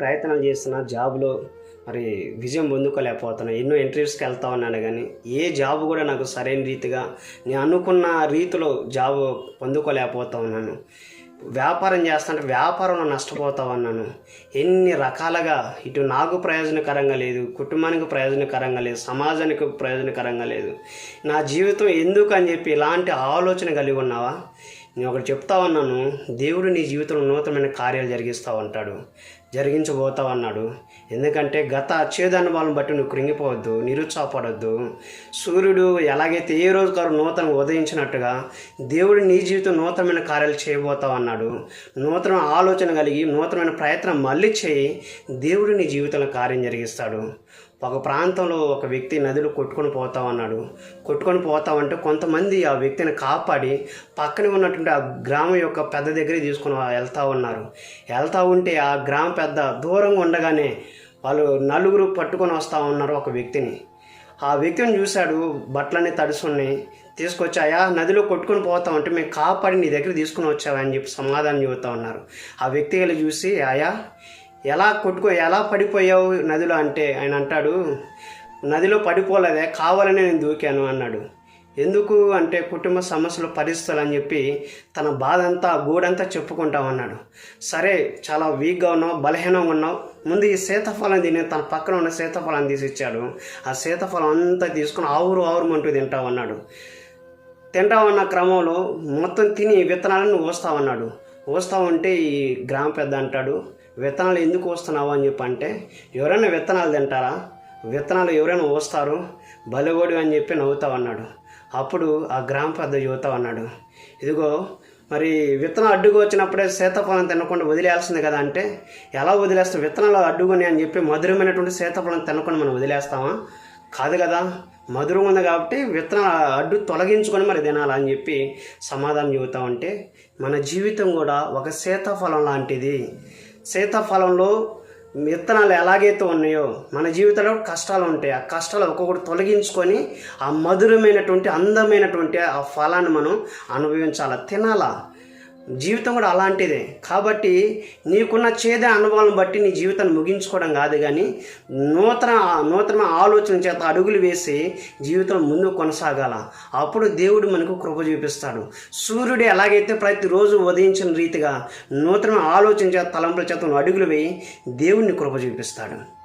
ప్రయత్నాలు చేస్తున్నా జాబ్లో మరి విజయం పొందుకోలేకపోతున్నాను ఎన్నో ఇంటర్వ్యూస్కి వెళ్తా ఉన్నాను కానీ ఏ జాబ్ కూడా నాకు సరైన రీతిగా నేను అనుకున్న రీతిలో జాబ్ పొందుకోలేకపోతా ఉన్నాను. వ్యాపారం చేస్తుంటే వ్యాపారంలో నష్టపోతా ఉన్నాను. ఎన్ని రకాలుగా ఇటు నాకు ప్రయోజనకరంగా లేదు కుటుంబానికి ప్రయోజనకరంగా లేదు సమాజానికి ప్రయోజనకరంగా లేదు. నా జీవితం ఎందుకు అని చెప్పి ఇలాంటి ఆలోచన కలిగి ఉన్నావా? నేను ఒకటి చెప్తా ఉన్నాను దేవుడు నీ జీవితంలో నూతనమైన కార్యాలు జరిగిస్తూ ఉంటాడు. జరిగించబోతావు అన్నాడు ఎందుకంటే గత చేదనుభవాలను బట్టి నువ్వు కృంగిపోవద్దు నిరుత్సాహపడద్దు. సూర్యుడు ఎలాగైతే ఏ రోజు కారు నూతన ఉదయించినట్టుగా దేవుడు నీ జీవితం నూతనమైన కార్యాలు చేయబోతావు అన్నాడు నూతన ఆలోచన కలిగి నూతనమైన ప్రయత్నం మళ్ళీ చేయి దేవుడు నీ జీవితంలో కార్యం జరిగిస్తాడు. ఒక ప్రాంతంలో ఒక వ్యక్తి నదిలో కొట్టుకొని పోతామన్నాడు కొట్టుకొని పోతామంటే కొంతమంది ఆ వ్యక్తిని కాపాడి పక్కనే ఉన్నటువంటి ఆ గ్రామం యొక్క పెద్ద దగ్గరే తీసుకొని వెళ్తా ఉన్నారు వెళ్తా ఉంటే ఆ గ్రామ పెద్ద దూరంగా ఉండగానే వాళ్ళు నలుగురు పట్టుకొని వస్తూ ఉన్నారు ఒక వ్యక్తిని. ఆ వ్యక్తిని చూశాడు బట్టలన్నీ తడుసున్నాయి తీసుకొచ్చాయా నదిలో కొట్టుకొని పోతా ఉంటే మేము కాపాడి నీ దగ్గర తీసుకుని వచ్చావా? అని చెప్పి సమాధానం చెబుతా ఉన్నారు. ఆ వ్యక్తి వెళ్ళి చూసి ఆయా ఎలా కొట్టుకో ఎలా పడిపోయావు నదిలో? అంటే ఆయన అంటాడు నదిలో పడిపోలేదే కావాలనే నేను దూకాను అన్నాడు. ఎందుకు అంటే కుటుంబ సమస్యలు పరిస్థితులు అని చెప్పి తన బాధ అంతా గూడంతా చెప్పుకుంటా ఉన్నాడు. సరే చాలా వీక్గా ఉన్నావు బలహీనంగా ఉన్నావు. ముందు ఈ సీతాఫలం తిని తన పక్కన ఉన్న సీతాఫలం తీసి ఇచ్చాడు. ఆ సీతాఫలం అంతా తీసుకుని ఆవురు ఆవురుమంటూ తింటా ఉన్నాడు. తింటా ఉన్న క్రమంలో మొత్తం తిని విత్తనాలను వస్తా ఉన్నాడు. వస్తా ఉంటే ఈ గ్రామ పెద్ద అంటాడు విత్తనాలు ఎందుకు వస్తున్నావు? అని చెప్పి అంటే ఎవరైనా విత్తనాలు తింటారా? విత్తనాలు ఎవరైనా వస్తారు? బలగోడు అని చెప్పి నవ్వుతా ఉన్నాడు. అప్పుడు ఆ గ్రామ పెద్ద యువత అన్నాడు ఇదిగో మరి విత్తనం అడ్డుకు వచ్చినప్పుడే సీతాఫలం తినకుండా వదిలేయాల్సింది కదా అంటే ఎలా వదిలేస్తాం విత్తనాలు అడ్డుకొని అని చెప్పి మధురమైనటువంటి సీతాఫలం తినకుండా మనం వదిలేస్తామా? కాదు కదా మధురం ఉంది కాబట్టి విత్తన అడ్డు తొలగించుకొని మరి తినాలని అని చెప్పి సమాధానం చెబుతా ఉంటే మన జీవితం కూడా ఒక సీతాఫలం లాంటిది. సీతాఫలంలో విత్తనాలు ఎలాగైతే ఉన్నాయో మన జీవితంలో కష్టాలు ఉంటాయి. ఆ కష్టాలు ఒక్కొక్కటి తొలగించుకొని ఆ మధురమైనటువంటి అందమైనటువంటి ఆ ఫలాన్ని మనం అనుభవించాలా తినాలా? జీవితం కూడా అలాంటిదే. కాబట్టి నీకున్న చేదే అనుభవాలను బట్టి నీ జీవితాన్ని ముగించుకోవడం కాదు కానీ నూతన నూతన ఆలోచన చేత అడుగులు వేసి జీవితం ముందు కొనసాగాల. అప్పుడు దేవుడు మనకు కృప చూపిస్తాడు. సూర్యుడు ఎలాగైతే ప్రతిరోజు ఉదయించిన రీతిగా నూతన ఆలోచన చేత తలంపుల చేత అడుగులు వేయి దేవుడిని కృప చూపిస్తాడు.